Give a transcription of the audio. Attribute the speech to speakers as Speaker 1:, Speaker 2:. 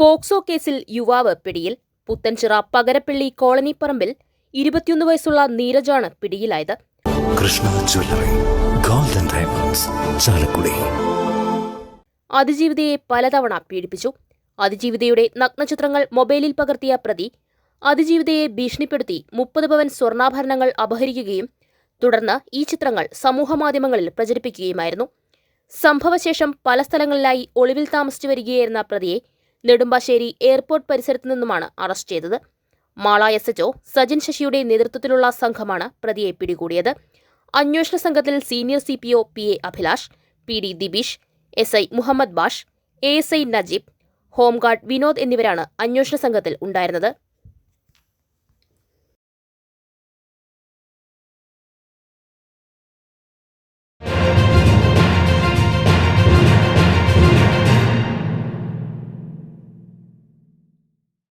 Speaker 1: POCSO കേസിൽ യുവാവ് പിടിയിൽ. പുത്തൻചിറ പകരപ്പള്ളി കോളനിപ്പറമ്പിൽ ഇരുപത്തിയൊന്ന് വയസ്സുള്ള നീരജാണ് പിടിയിലായത്.
Speaker 2: Krishna jewellery golden diamonds Chalakudy.
Speaker 1: അതിജീവിതയെ പലതവണ പീഡിപ്പിച്ചു. അതിജീവിതയുടെ നഗ്നചിത്രങ്ങൾ മൊബൈലിൽ പകർത്തിയ പ്രതി അതിജീവിതയെ ഭീഷണിപ്പെടുത്തി മുപ്പത് പവൻ സ്വർണാഭരണങ്ങൾ അപഹരിക്കുകയും തുടർന്ന് ഈ ചിത്രങ്ങൾ സമൂഹമാധ്യമങ്ങളിൽ പ്രചരിപ്പിക്കുകയുമായിരുന്നു. സംഭവശേഷം പല സ്ഥലങ്ങളിലായി ഒളിവിൽ താമസിച്ചു വരികയായിരുന്ന പ്രതിയെ നെടുമ്പാശ്ശേരി എയർപോർട്ട് പരിസരത്തു നിന്നുമാണ് അറസ്റ്റ് ചെയ്തത്. മാള എസ് എച്ച്ഒ സജിൻ ശശിയുടെ നേതൃത്വത്തിലുള്ള സംഘമാണ് പ്രതിയെ പിടികൂടിയത്. അന്വേഷണ സംഘത്തിൽ senior C P O P A Abhilash P D Dibeesh S I Muhammad Bash A S I Najeeb home guard Vinod എന്നിവരാണ് അന്വേഷണ സംഘത്തിൽ ഉണ്ടായിരുന്നത്.